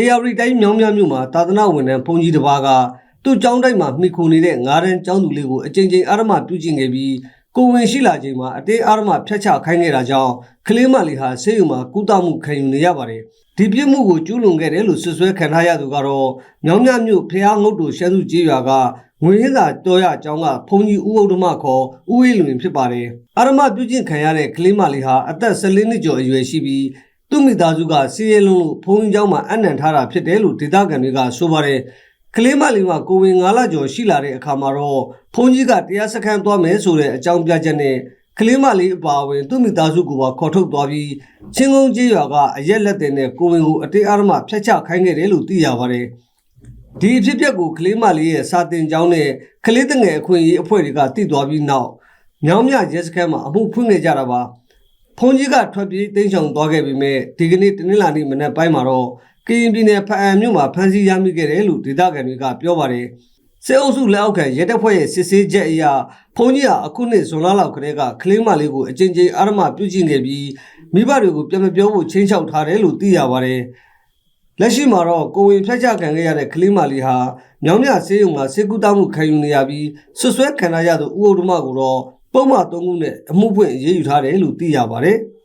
AR တိုင်းမြောင်းမြမြို့မှာသာသနာဝန်ထမ်းဘုန်းကြီးတစ်ပါးကသူ့ကျောင်းတိုက်မှာမိခိုနေတဲ့ငါးတန်းကျောင်းသူလေးကိုအကြိမ်ကြိမ်အာရမပြုကျင့်ခဲ့ပြီးကိုဝင်ရှိလာချိန်မှာအတင်းအာရမဖျက်ချခိုင်းခဲ့တာကြောင့်ကလေးမလေးဟာဆေးရုံမှာကုသမှုခံယူနေရပါတယ်ဒီပြစ်မှုကိုကျူးလွန်ခဲ့တယ်လို့ဆွဆွဲခံထားရသူကတော့မြောင်းမြမြို့ဖျားငုတ်တို့ရှမ်းစုကြီးရွာကငွေရင်းသာတော်ရအကြောင်းကဘုန်းကြီးဦးဥဒ္ဓမခေါ်ဦးအေးလွင်ဖြစ်ပါတယ်အာရမပြုကျင့်ခံရတဲ့ကလေးမလေးဟာအသက်14နှစ်ကျော်အရွယ်ရှိပြီး သူ့မိသားစုကစီးရဲလုံးလို့ဘုန်းကြီးเจ้าမှာအနံ့ထားတာဖြစ်တယ်လို့ဒေသခံတွေကဆိုပါတယ်ကလေးမလေးမှာကိုဝင်9လကျော်ရှိလာတဲ့အခါမှာတော့ဘုန်းကြီးကတရားစခန်းသွားမယ်ဆိုတဲ့အကြောင်းပြချက်နဲ့ကလေးမလေးအပါအဝင်သူ့မိသားစုကပါခေါ်ထုတ်သွားပြီးချင်းကုန်းကြီးရွာကအရက်လက်တင်နဲ့ကိုဝင်ကိုအတေးအရမဖျက်ချခိုင်းခဲ့တယ်လို့သိရပါတယ်ဒီအဖြစ်အပျက်ကိုကလေးမလေးရဲ့စာတင်ကျောင်းနဲ့ကလေးတငယ်အခွင့်အရေးအဖွဲ့တွေကသိသွားပြီးနောက်မြောင်းမြရဲစခန်းမှာအမှုဖွင့်ခဲ့ကြတာပါ ဖုန်ကြီးကထွက်ပြေးတိမ်းရှောင်သွားခဲ့ပေမဲ့ဒီကနေ့တနင်္လာနေ့မနက်ပိုင်းမှာတော့ကရင်ပြည်နယ်ဖအံမြို့မှာဖမ်းဆီးရမိခဲ့တယ်လို့ဒေသခံတွေကပြောပါတယ်။စစ်အုပ်စုလက်အောက်ခံရဲတပ်ဖွဲ့ရဲ့စစ်ဆေးချက်အရဖုန်ကြီးဟာအခုနှစ်ဇွန်လလောက်ကတည်းကကလေးမလေးကိုအကြိမ်ကြိမ်အာရမပြုကျင့်ခဲ့ပြီးမိဘတွေကိုပြန်မပြောဖို့ချင်းချောက်ထားတယ်လို့သိရပါတယ်။လက်ရှိမှာတော့ကိုဝင်ဖျက်ချခံခဲ့ရတဲ့ကလေးမလေးဟာမြောင်းမြဆေးရုံမှာစေကူတောမှုခံယူနေရပြီးဆွဆွဲခံရရသူဦးဥဒ္ဓမကိုတော့ ပုံမှန်၃ခုနဲ့အမှုဖွင့်အရေးယူထားတယ်လို့သိရပါတယ်။